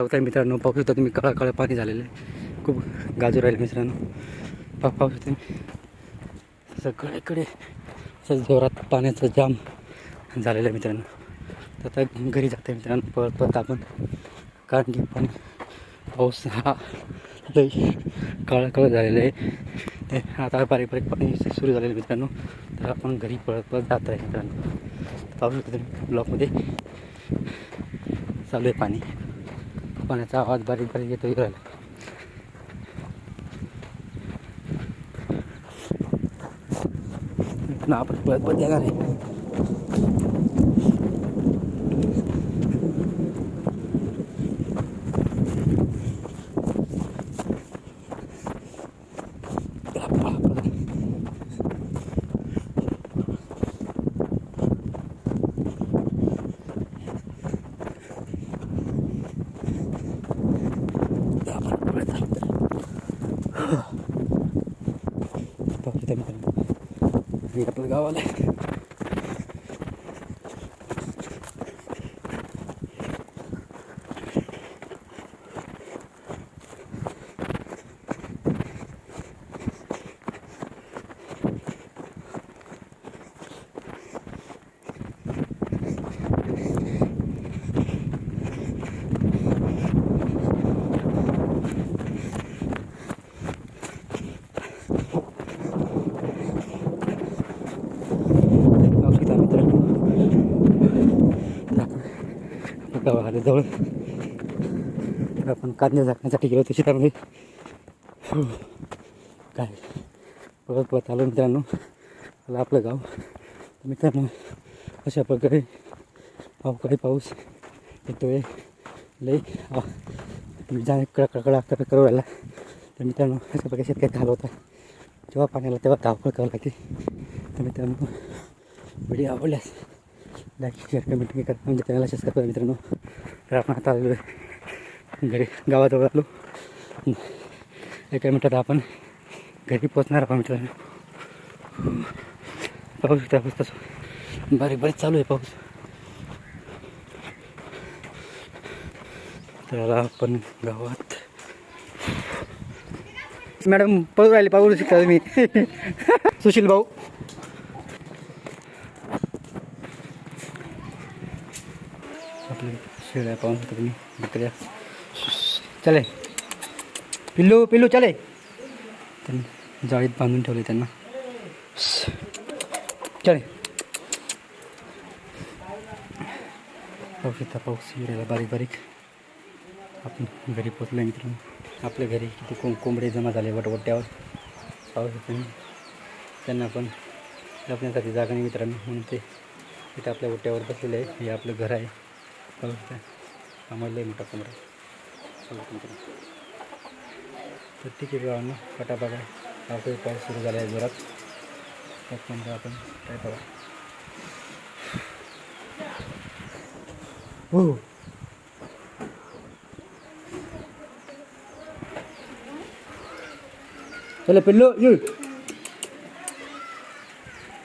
होता मित्रांनो. पाहू शकता तुम्ही काळा काळं पाणी झालेलं आहे. खूप गाजू राहील मित्रांनो. पाहू शकता तुम्ही सगळीकडे असं जोरात पाण्याचा जाम झालेलं आहे मित्रांनो. तर आता घरी जाते मित्रांनो. पळत पळत आपण. कारण की पण पाऊस हा लई काळं काळं झालेलं आहे. ते आता बारीक बारीक पाणी सुरू झालेलं मित्रांनो. तर आपण घरी पळत पळत जात आहे मित्रांनो. पाहू शकता ब्लॉकमध्ये. चालू आहे पाणी. पाण्याचा आवाज बारीक बारीक येतो राहिला ना आपण पळत पळत येणार आहे आपण पळत आलो. पाहू शकता मित्रांनो हे आपलं गाव आलं पाहू शकता मित्रांनो तर आपण आपल्या जवळ. तर आपण कांदे झाकण्यासाठी गेलो होतो शेतामध्ये. काय? परत परत आलो मित्रांनो. आलं आपलं गाव. तर मित्रांनो अशा प्रकारे अवकाळी पाऊस येतो आहे लई जा कडकडा कडा करू राहिला. तर मित्रांनो अशा प्रकारे शेतकरी झाला होता. जेव्हा पाण्याला तेव्हा धावपळ करावं लागते तर मित्रांनो व्हिडिओ आवडल्यास लाईक शेअर कमेंट मी करा म्हणजे चॅनलला सबस्क्राईब करा मित्रांनो. तर आपण आता आलेलो आहे घरी गावाजवळ आलो. एका मिनटात आपण घरी पोचणार आहोत मित्रांनो. पाऊस शकता पाऊस तसं. बारीक बारीक चालू आहे पाऊस. त्याला आपण गावात. मॅडम पळू राहिले पाहू शकता तुम्ही. सुशील भाऊ आपले शेळ्या पाहून शकता तुम्ही बकऱ्या चले। पिल्लू पिल्लू चले। त्यांनी जाळीत बांधून ठेवले त्यांना। चले। पाहू शकता पाऊस येऊन बारीक बारीक। आपण घरी पोचलो मित्रांनो. आपल्या घरी किती कोंब कोंबडे जमा झाले वटवट्यावर पाहू शकतो तुम्ही. त्यांना पण लपण्यासाठी जागा नाही मित्रांनो. म्हणून ते इथं आपल्या ओट्यावर बसलेलं आहे. हे आपलं घर आहे. पाहू शकता आम्हाला लय मोठा कोंबडा पाहू शकता मित्रांनो. तर ठीक आहे गावांना कटा बघा पावसाळी पाऊस सुरू झाला